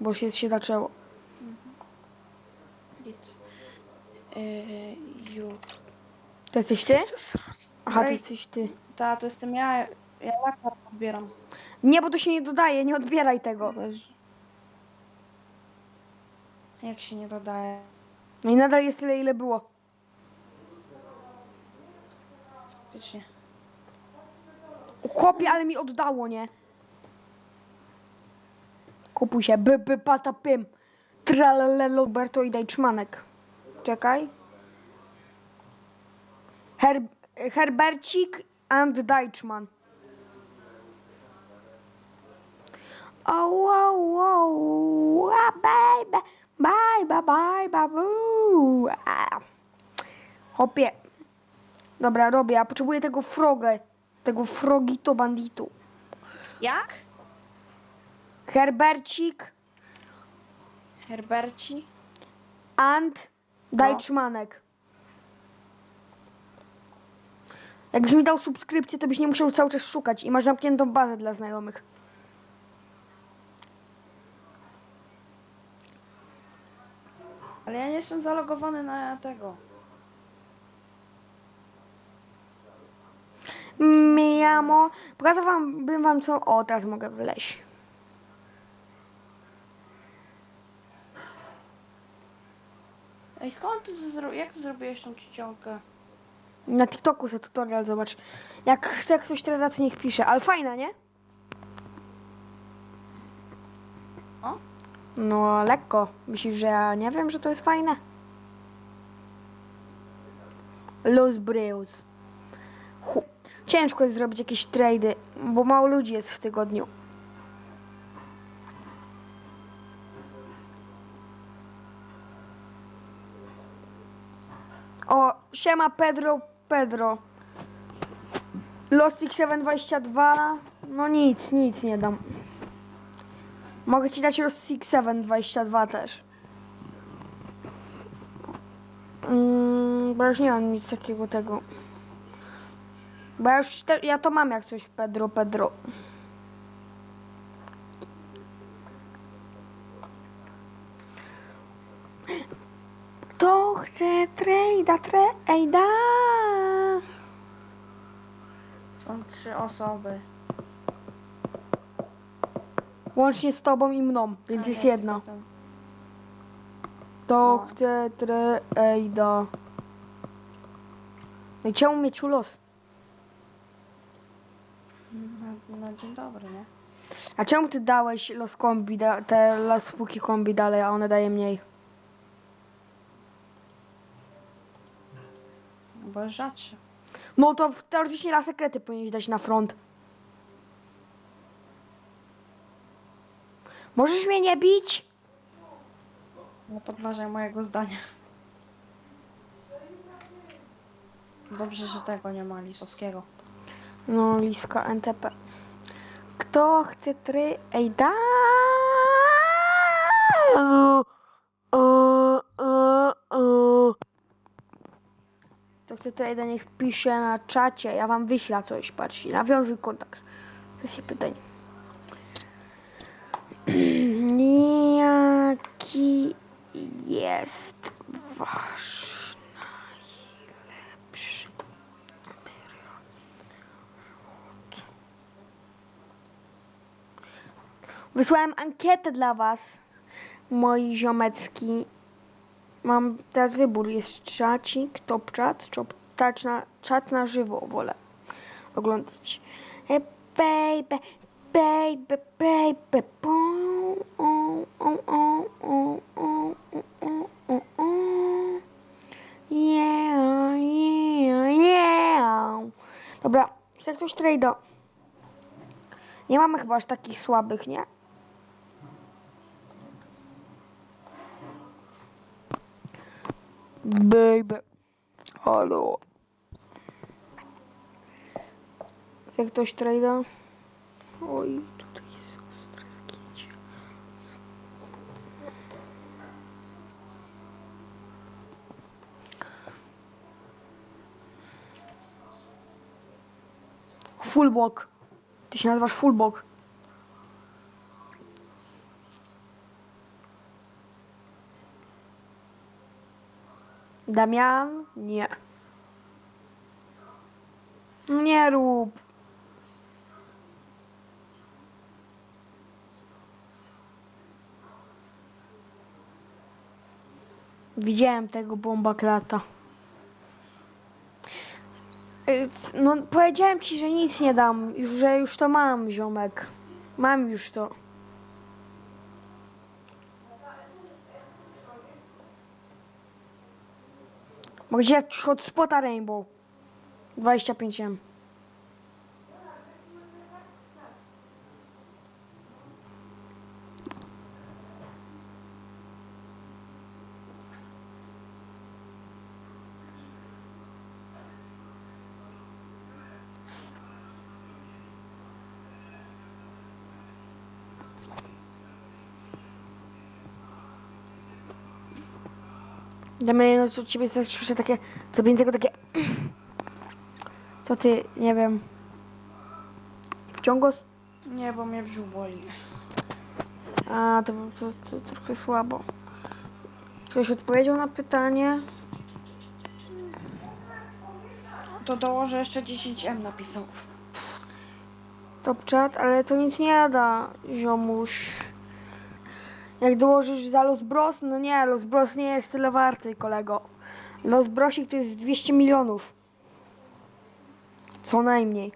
bo się, się zaczęło. Git. Yy, ju. To jesteś ty? Aha, to Ej. jesteś ty. Ta, to jestem ja. Ja lakar odbieram. Nie, bo to się nie dodaje, nie odbieraj tego. Jak się nie dodaje? No i nadal jest tyle, ile było. Faktycznie. O, Chłopie, ale mi oddało, nie? Kupuj się, by, by, pata, pym. Tralalelo, Berto i Dajczmanek. Czekaj. Her, Herbercik and Dajczman. Oh, wow, wow, ah, baby, bye, bye, boo. Ah. Hopie. Dobra, robię. Ja potrzebuję tego frogę. Tego frogito banditu. Jak? Herbercik Herberci? and Dajczmanek. Jakbyś mi dał subskrypcję, to byś nie musiał cały czas szukać i masz zamkniętą bazę dla znajomych. Ale ja nie jestem zalogowany na tego. Miamo. Pokazałabym wam co... O, teraz mogę wyleźć. Ej, skąd ty to zro... Jak ty zrobiłeś tą czcionkę? Na TikToku sobie tutorial zobacz. Jak chce ktoś teraz, to niech pisze. Ale fajna, nie? O? No, lekko. Myślisz, że ja nie wiem, że to jest fajne? Los Breus. Ciężko jest zrobić jakieś trady, bo mało ludzi jest w tygodniu. Siema Pedro, Pedro. Lost X722, no nic, nic nie dam. Mogę ci dać Lost X722 też. Mm, bo już nie mam nic takiego tego. Bo ja już te, ja to mam jak coś Pedro, Pedro. Chce trejda, trejda? Są trzy osoby. Łącznie z tobą i mną, więc A, jest ja jedno. zgadam. Kto No. chce trejda? No i czemu mieć los? Na, na dzień dobry, nie? A czemu ty dałeś los kombi, da, te los spółki kombi dalej, a one daje mniej? Bo jest rzadszy. No to w- teoretycznie na sekrety powinieneś dać na front. Możesz mnie nie bić? Nie podważaj mojego zdania. Dobrze, że tego nie ma Lisowskiego. No, liska NTP. Kto chce try... Ej, da! Kto chce trade, niech pisze na czacie. Ja wam wyślę coś, patrzcie. Nawiązuj kontakt. Sesję pytań. Jaki jest wasz najlepszy Wysłałem ankietę dla was, moi ziomecki. Mam teraz wybór, jest czacik, top chat, czy czat na, czat na żywo wolę oglądać. E, Baby, baby, baby, bum, o, o, o, o, o, o, o, o. Yeah, yeah, yeah. Dobra, chce ktoś trade'a? Nie mamy chyba aż takich słabych, nie? Baby. Halo. Chce ktoś trade'a? Oj, tutaj jest ostre. Full block. Ty się nazywasz full block. Damian? Nie. Nie rób. Widziałem tego bomba klata. Y, No, powiedziałem ci, że nic nie dam, że już to mam, ziomek. Mam już to. Dać hotspota Rainbow. 25M. Damy no co ciebie też słyszę takie, co tego takie. Co ty, nie wiem. Wciągos? Nie, bo mnie brzuch boli. A, to, to, to trochę słabo. Ktoś odpowiedział na pytanie? To dołożę jeszcze 10M napisał. Top chat, ale to nic nie da, ziomuś. Jak dołożysz za Los Bros, no nie, Los Bros nie jest tyle warty, kolego. Los Brosik to jest 200 milionów. Co najmniej.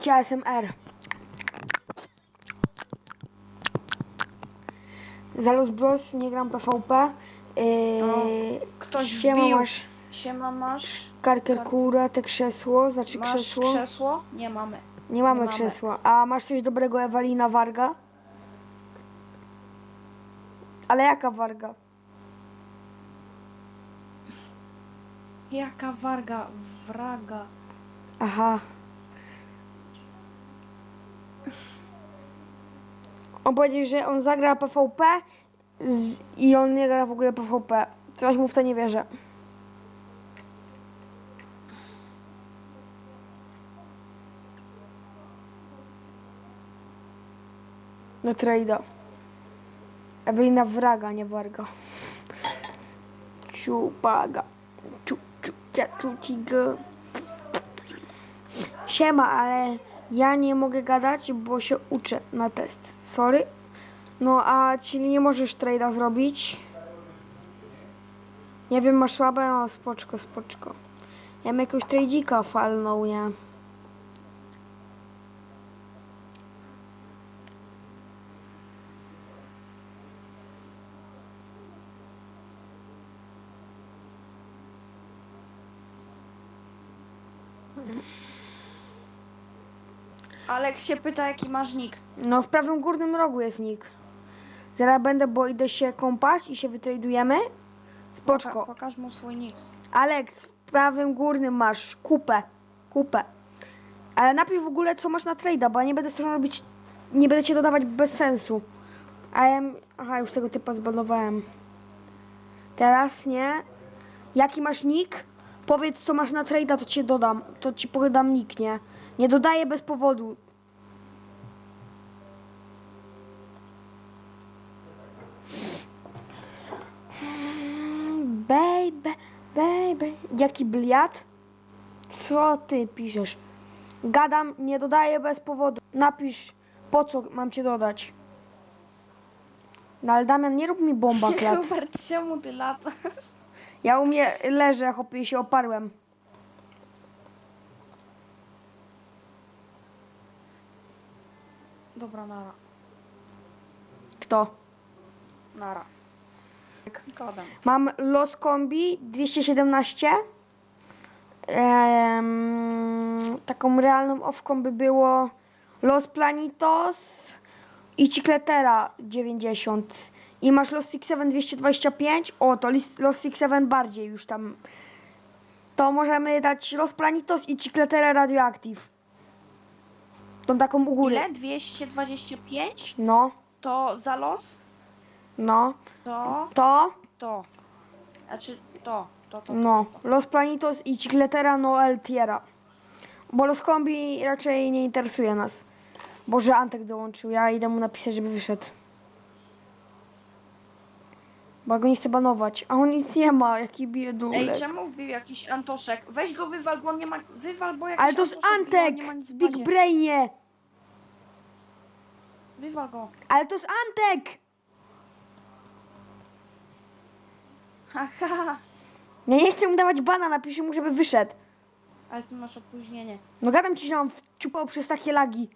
Ci ASMR. Za Los Bros nie gram PvP. Yy, Ktoś siema, wbił. masz Siema, masz? karkę Kar- kura, te krzesło, znaczy Masz krzesło. krzesło? Nie mamy. Nie mamy Nie mamy. krzesła. A masz coś dobrego Ewelina Warga? Ale jaka Warga? Jaka warga, wraga. Aha. On powiedział, że on zagra PvP z, i on nie gra w ogóle PvP. Coś mu w to nie wierzę. No trade'a. Ewelina Wraga, nie Warga. Ciupaga. Ciu, ciu. Siema, ale ja nie mogę gadać, bo się uczę na test. Sorry. No a czyli nie możesz trade'a zrobić? Nie wiem, masz słabe? No spoczko, spoczko. Ja bym jakiegoś trade'ika falnął, nie? Aleks się pyta, jaki masz nick. No w prawym górnym rogu jest nick. Zaraz będę, bo idę się kąpać i się wytradujemy. Spoczko. Poka- pokaż mu swój nick. Aleks, w prawym górnym masz kupę. Kupę. Ale napisz w ogóle, co masz na trade'a, bo ja nie będę tego robić. Nie będę cię dodawać bez sensu. A ja. Aha, już tego typa zbanowałem. Teraz nie. Jaki masz nick? Powiedz, co masz na trade'a, to cię dodam. To ci podam nick, nie? Nie dodaję bez powodu. Baby, baby. Jaki bliat? Co ty piszesz? Gadam, nie dodaję bez powodu. Napisz, po co mam cię dodać. No ale Damian, nie rób mi bomba klat. Hubert, czemu ty latasz? Ja u mnie leżę, chłopie, się oparłem. Dobra, nara. Kto? Nara. Kodem. Mam Los Kombi 217. Em, taką realną owką by było Los Planitos i Cicletera 90. I masz Los Six Seven 225. O, to Los Six bardziej już tam. To możemy dać Los Planitos i Cicletera Radioactive. Tą taką u góry. Ile? 225? No. To za los? No. To, To, to. Znaczy to, to, to. to, no. to, to. Los Planitos i Cicletera no El Tierra. Bo Los Kombi raczej nie interesuje nas. Boże, Antek dołączył. Ja idę mu napisać, żeby wyszedł. Bo go nie chcę banować. A on nic nie ma, jaki Ej, biedulek. czemu wbił jakiś Antoszek? Weź go wywal, bo on nie ma. Wywal, bo jakiś Ale to jest Antoszek wbił, on Antek! nie ma nic w Big bazie. Brainie! Wywal go. Ale to jest Antek! Haha. Ja nie chcę mu dawać bana, napiszę mu, żeby wyszedł. Ale ty masz opóźnienie. No gadam ci, że mam wciupał przez takie lagi.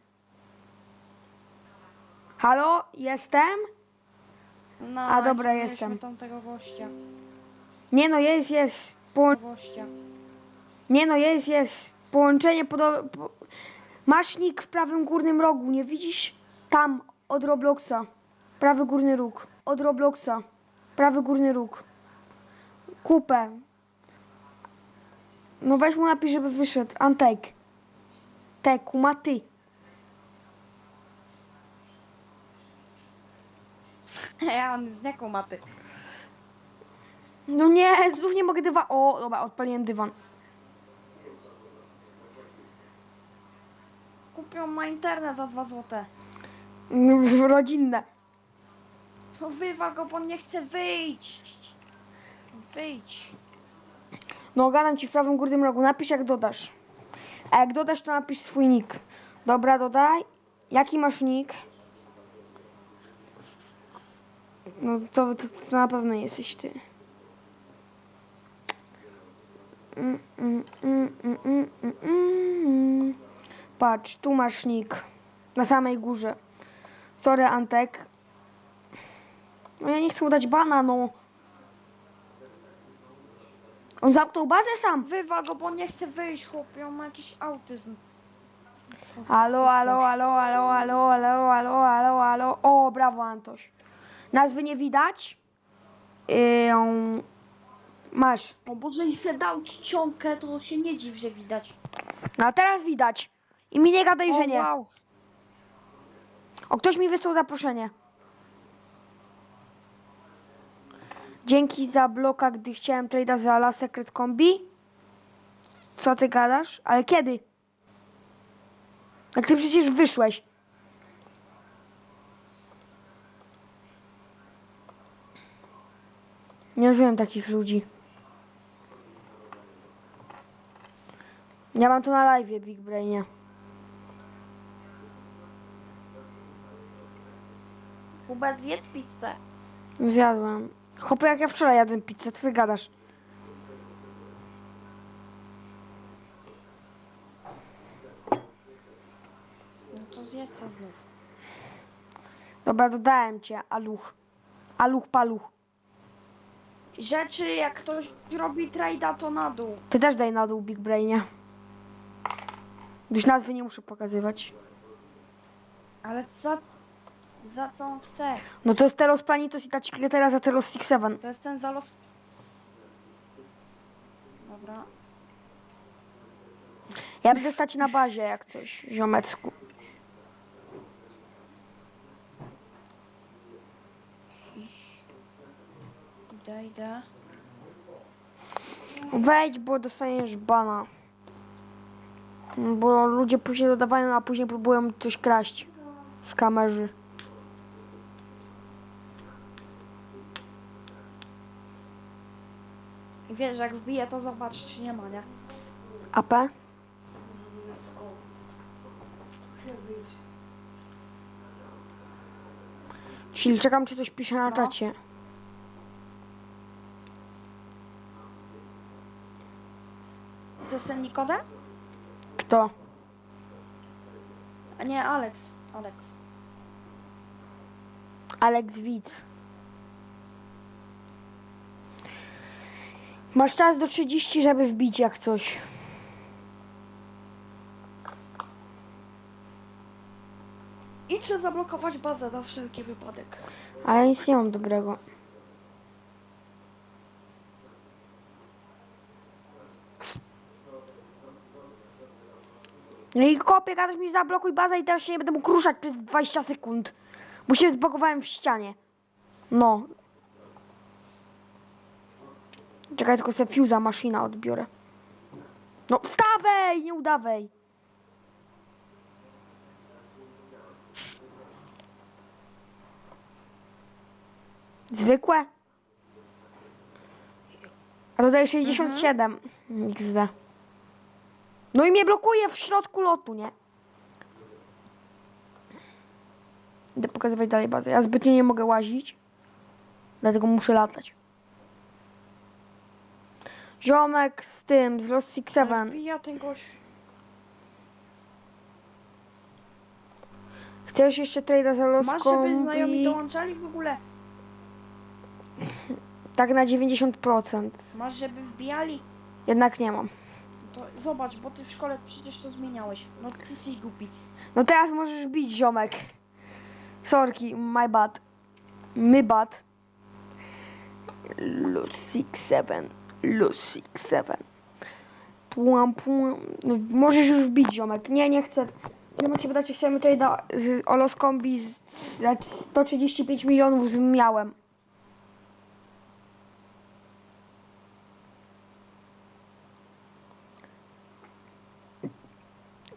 Halo? Jestem? No, A, dobra, mieliśmy jestem. tamtego gościa. Nie no, jest, jest. Połą... Gościa. Nie no, jest, jest. Połączenie podo... Po... Masz nick w prawym górnym rogu, nie widzisz? Tam, od Robloxa. Prawy górny róg. Od Robloxa. Prawy górny róg. Kupę. No weź mu napisz, żeby wyszedł. Antek. Teku, ma Ja on z jaką mapy? No nie, znów nie mogę dywan. O, dobra, odpaliłem dywan. Kupią ma internet za 2 złote. Mm, Rodzinne. No wywal go, bo on nie chce wyjść. Wyjdź. No, gadam ci w prawym górnym rogu. Napisz jak dodasz. A jak dodasz, to napisz swój nick. Dobra, dodaj. Jaki masz nick? No to, to, to na pewno jesteś ty. Mm, mm, mm, mm, mm, mm, mm. Patrz, tu masz nick. Na samej górze. Sorry, Antek. No ja nie chcę mu dać bana, no. On zamknął bazę sam. Wywal go, bo on nie chce wyjść, chłopie. On ma jakiś autyzm. Co za Alo, alo, alo, alo, alo, alo, alo, alo, alo. O, brawo Antoś. Nazwy nie widać? Yy, masz. O Boże, i se dał czcionkę, to się nie dziw, że widać. No a teraz widać. I mi nie gadaj, O, że nie. wow. O, ktoś mi wysłał zaproszenie. Dzięki za bloka, gdy chciałem trade'a za La Secret Combi. Co ty gadasz? Ale kiedy? Jak ty przecież wyszłeś. Nie rozumiem takich ludzi. Ja mam to na live, Big Brainie. Hubert, zjedz pizzę. Zjadłem. Chłopie, jak ja wczoraj jadłem pizzę, co ty gadasz? No to zjedz co znów. Dobra, dodałem cię, aluch. Aluch, paluch. Rzeczy, jak ktoś robi trade'a, to na dół. Ty też daj na dół, Big Brainie. Już nazwy nie muszę pokazywać. Ale za, za co on chce? No to jest Telos Planitos i ta Cicletera za Telos Six Seven. To jest ten zalos... Dobra. Ja będę stać na bazie jak coś, ziomecku. Idę, idę. Wejdź, bo dostaniesz bana. Bo ludzie później dodawają, a później próbują coś kraść z kamerzy. Wiesz, jak wbije, to zobacz, czy nie ma, nie? AP? Czyli czekam, czy coś pisze na No. czacie. To jest ten Nikodem? Kto? A nie, Alex. Alex. Alex Widz. Masz czas do 30, żeby wbić jak coś. I chcę zablokować bazę na wszelki wypadek. Ale nic nie mam dobrego. No i kopie, gadasz mi zablokuj bazę i teraz się nie będę mógł ruszać przez 20 sekund. Bo się zbagowałem w ścianie. No. Czekaj, tylko sobie fuse'a maszyna odbiorę. No wstawaj, nie udawaj. Zwykłe? Rodzaj 67. XD. No i mnie blokuje w środku lotu, nie? Idę pokazywać dalej bazę. Ja zbytnio nie mogę łazić. Dlatego muszę latać. Ziomek z tym, z Lost Six Seven. wbija ten gość. Chcesz jeszcze trade'a za Lost Masz, żeby znajomi dołączali w ogóle? Tak na 90%. Masz, żeby wbijali? Jednak nie mam. To zobacz, bo ty w szkole przecież to zmieniałeś. No ty jesteś głupi. No teraz możesz bić ziomek. Sorki, my bad. My bad. Lost Six Seven. Lost Six Seven. No, możesz już bić ziomek. Nie, nie chcę. Ziomek się pyta, czy chcemy tutaj da, z Olos Kombi z, z, 135 milionów z- miałem.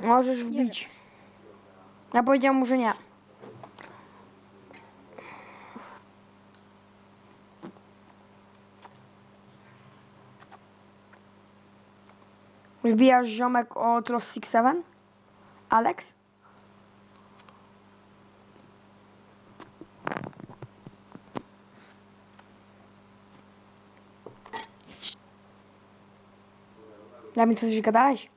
Możesz Nie wbić. Ja powiedziałam mu, że nie. Wbijasz ziomek od Six Seven? Alex? Dla mnie coś gadałeś?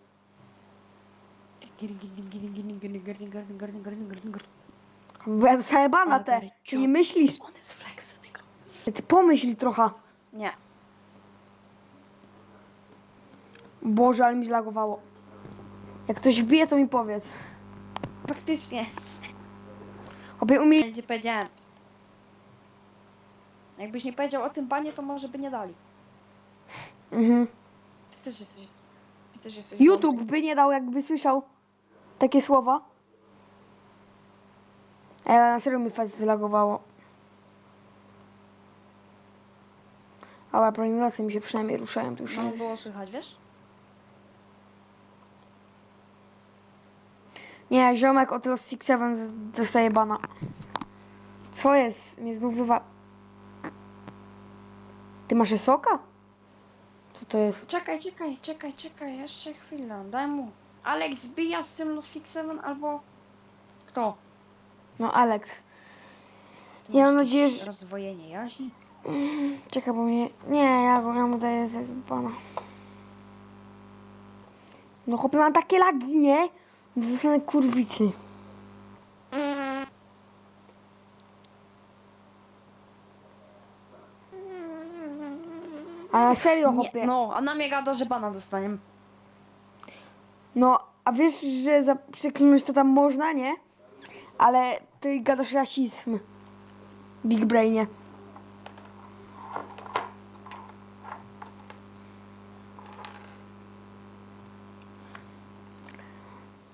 Bo ja dostaję bana Ale te. Ty nie myślisz? On jest flexynego. Ty pomyśl trochę. Nie. Boże, ale mi zlagowało. Jak ktoś wbije, to mi powiedz. Faktycznie. Obie umie... Ja ci powiedziałem. Jakbyś nie powiedział o tym banie, to może by nie dali. Mhm. Ty też jesteś. Ty też jesteś. YouTube by nie dał, jakby słyszał takie słowa. Ale na serio mi fest zlagowało. Ale planulacje mi się przynajmniej ruszają, to już nie... było słychać, wiesz? Nie, ziomek od Lost Six Seven dostaje bana. Co jest? Mnie znów wywa... Ty masz soka? Co to jest? Czekaj, czekaj, czekaj, czekaj, jeszcze chwilę, daj mu. Alex zbija z tym Lost Six Seven albo... Kto? No, Alex. Ja mam jakieś nadzieję, że- Rozwojenie jaźni? Czekaj, bo mnie... Nie, ja, go, ja mu daję ze bana. No chłopie, mam takie lagi, nie? Zostanę kurwicy. A na serio, chłopie. Nie, no, a na mnie gada, że bana dostaniemy. No, a wiesz, że za przeklinać to tam można, nie? Ale ty gadasz rasizm. Big Brainie.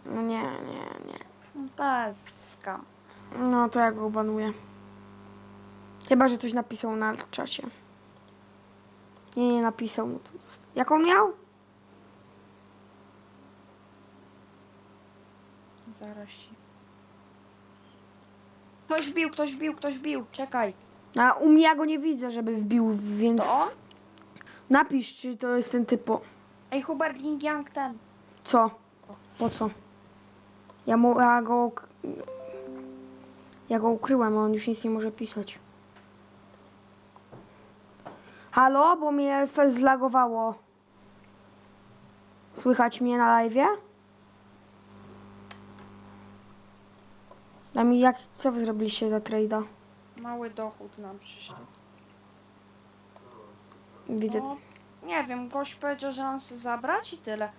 No nie, nie, nie. No to jest skam. No to ja go banuję. Chyba, że coś napisał na czacie. Nie, nie napisał. Jak on miał? Zaraz. Ktoś wbił, ktoś wbił, ktoś wbił, czekaj. A u mnie ja go nie widzę, żeby wbił, więc To on? napisz, czy to jest ten typo. Ej, Hubert Ying Yang ten. Co? Po co? Ja mu, ja go, uk- ja go ukryłem, a on już nic nie może pisać. Halo, bo mnie zlagowało. Słychać mnie na live'ie? A mi jak, co wy zrobiliście za trade'a? Mały dochód nam przyszedł. Widzę. No, nie wiem, gość powiedział, że mam sobie zabrać i tyle.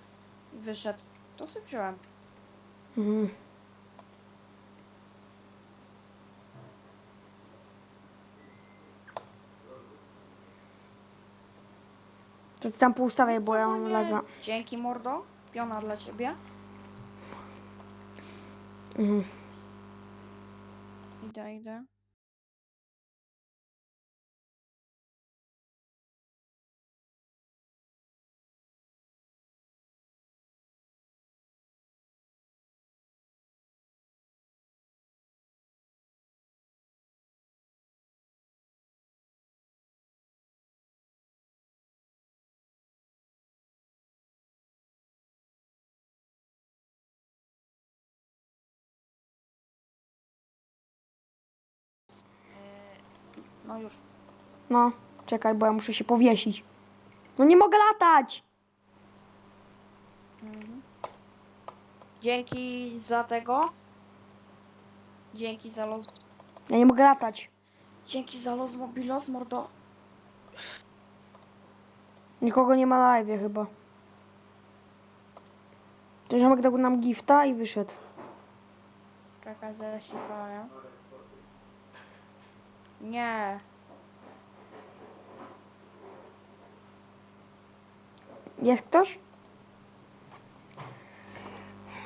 I wyszedł. To sobie wziąłem. Mhm. To ty tam poustawiaj, bo ja mam laga. Dzięki, mordo. Piona dla ciebie. Mhm. Idę, idę. No już. No, czekaj, bo ja muszę się powiesić. No nie mogę latać! Mhm. Dzięki za tego. Dzięki za los. Ja nie mogę latać. Dzięki za los mobilos, mordo. Nikogo nie ma na live chyba. To ziomek dał nam gifta i wyszedł. Czekaj, zaraz się powiem. Nie. Jest ktoś?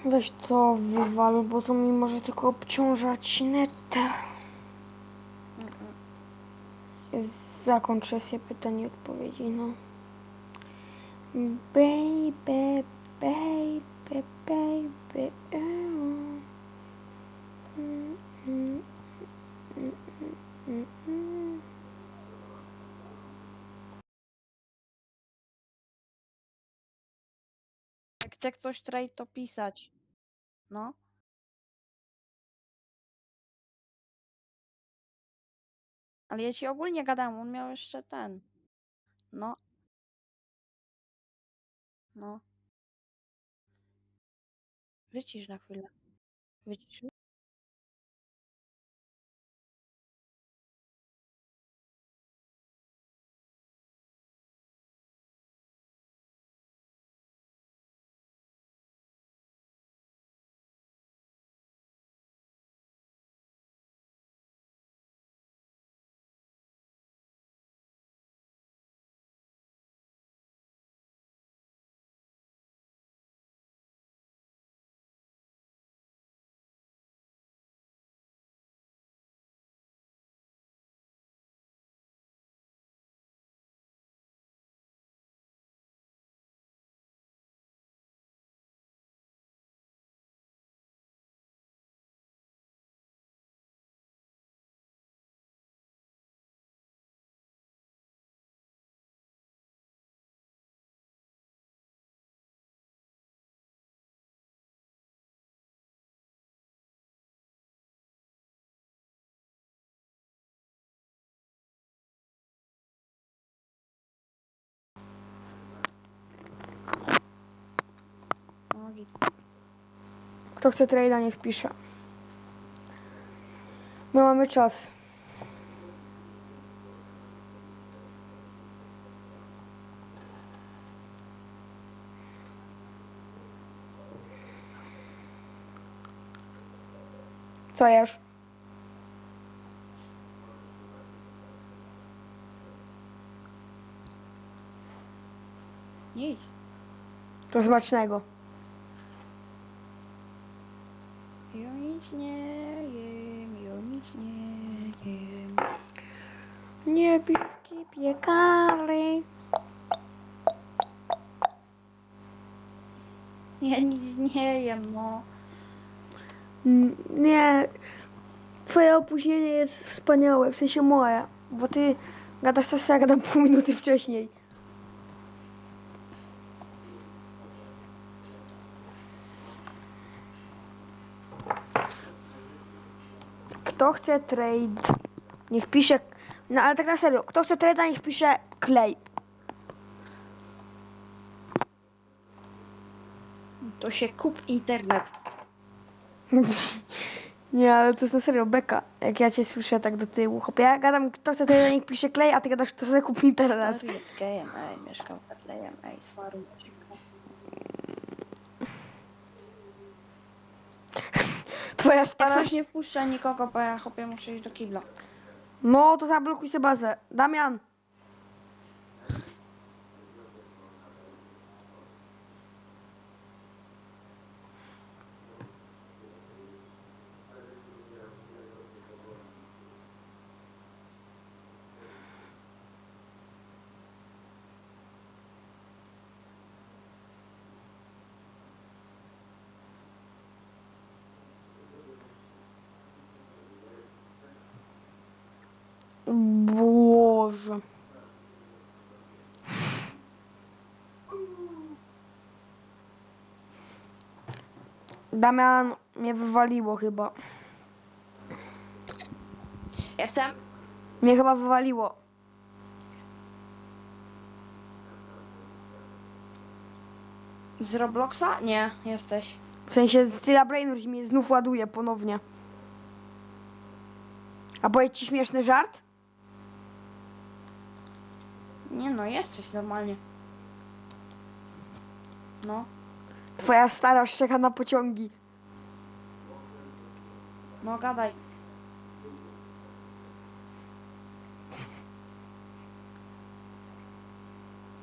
Weź to wywal, bo to mi może tylko obciążać netę. Mm-mm. Zakończ sesję pytań i odpowiedzi, no. Baby, baby, baby. Mm, mm, mm, mm. Jak ktoś trade, to pisać. No. Ale ja ci ogólnie gadam, on miał jeszcze ten. No. No. Wycisz na chwilę. Wycisz. Git. Kto chce trade'a, niech pisze. My mamy czas. Co jesz? Nic. To smacznego. Ja nic nie jem, ja nic nie jem. Niebieskie piekary. Ja nic nie jem, no. Nie. Twoje opóźnienie jest wspaniałe, w sensie moje. Bo ty gadasz to, co ja gadam pół minuty wcześniej. Kto chce trade? Niech pisze. No ale tak na serio, kto chce trade, niech pisze klej. To się kup internet. Nie, ale to jest na serio beka. Jak ja cię słyszę tak do tyłu. Hopie, ja gadam, kto chce trade, niech pisze klej, a ty gadasz, kto chce kupić internet. Stary jest gejem, ej, mieszkał w Betlejem, ej, stary. Twoja Jak stara... coś nie wpuszcza nikogo, bo ja chłopie muszę iść do kibla. No, to zablokuj sobie bazę. Damian. Boże. Damian mnie wywaliło chyba. Jestem. Mnie chyba wywaliło. Z Robloxa? Nie, jesteś. W sensie Styla Brainerd mnie znów ładuje ponownie. A powiedz ci śmieszny żart? Nie no, jesteś normalnie. No, Twoja stara szczeka na pociągi. no gadaj.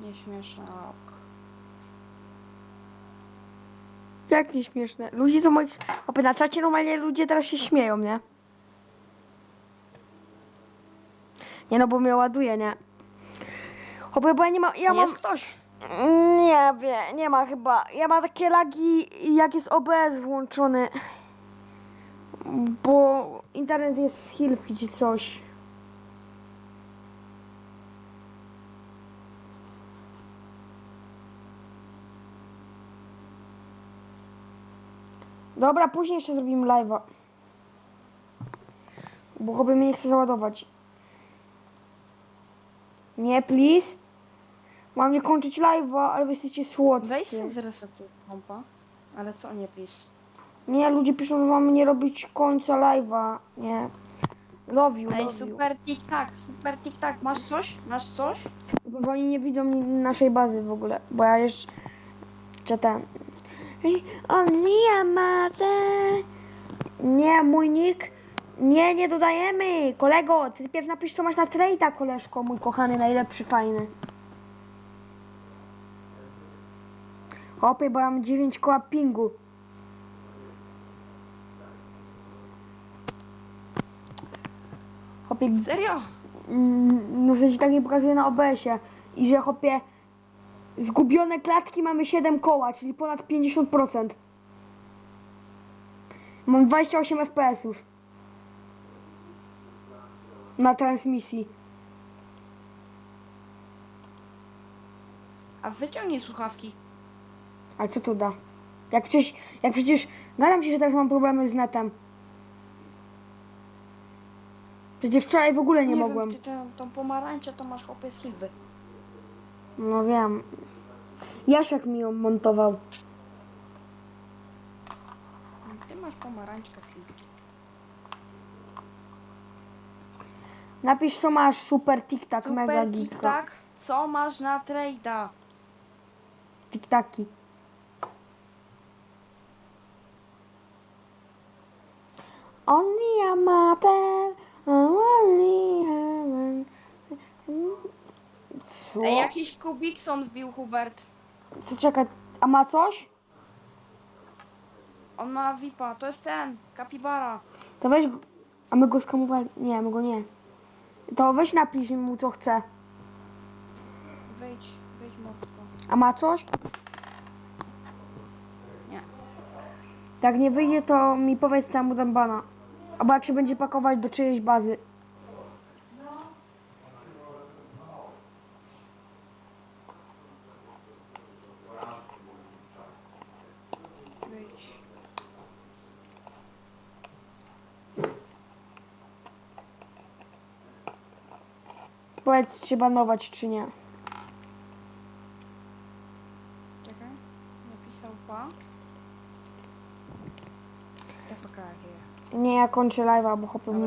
Nieśmieszne, a ok. Jak nie śmieszne. Ludzie to moich... Opie na czacie normalnie ludzie teraz się śmieją, nie? Nie no, bo mnie ładuje, nie? Opie, bo ja nie mam... Ja mam... Jest ktoś. Nie wiem, nie ma chyba. Ja mam takie lagi, jak jest OBS włączony. Bo internet jest chwilki czy coś. Dobra, później jeszcze zrobimy live'a. Bo chyba mnie nie chce załadować. Nie, please. Mam nie kończyć live'a, ale wy jesteście słodcy. Weź sobie zresetuj kompa. Ale co nie pisz? Nie, ludzie piszą, że mamy nie robić końca live'a. Nie. Love you, Ej, love you. super tik-tak, super tik-tak. Masz coś? Masz coś? Bo oni nie widzą ni- naszej bazy w ogóle, bo ja jeszcze... Czy ten... Ej, Only a mother. Nie, mój nick. Nie, nie dodajemy. Kolego, ty pierw napisz, co masz na trade'a, koleżko, mój kochany, najlepszy, fajny. Hopie, bo ja mam 9 koła pingu. Hopie, Serio? Mm, no w sensie tak nie pokazuje na OBS-ie. I że chopie zgubione klatki mamy 7 koła, czyli ponad 50%. Mam 28 FPS-ów. Na transmisji. A wyciągnij słuchawki. A co to da? Jak przecież, jak przecież gadam ci, że teraz mam problemy z netem. Przecież wczoraj w ogóle nie, mogłem. Wiem, ty tę, tą pomarańczę to masz chłopie z. No wiem. Jasiek mi ją montował. Ty masz pomarańczkę z. Napisz co masz super tik-tak mega gitka. tik-tak. Co masz na trade'a? Tiktaki. Only a mother, only a man. Co? Ej, jakiś Kubikson wbił Hubert. Co czekaj, a ma coś? On ma VIPa, to jest ten, kapibara. To weź go, a my go skamowali, nie, my go nie. To weź napisz mu co chce. Wyjdź, wyjdź mordko. A ma coś? Nie. Jak nie wyjdzie, to mi powiedz temu dam bana. Albo jak się będzie pakować do czyjejś bazy. Powiedz, czy banować, czy nie. Czekaj. Napisał pa. TFK here. Nie, ja kończę live'a, bo chłopie Dobra.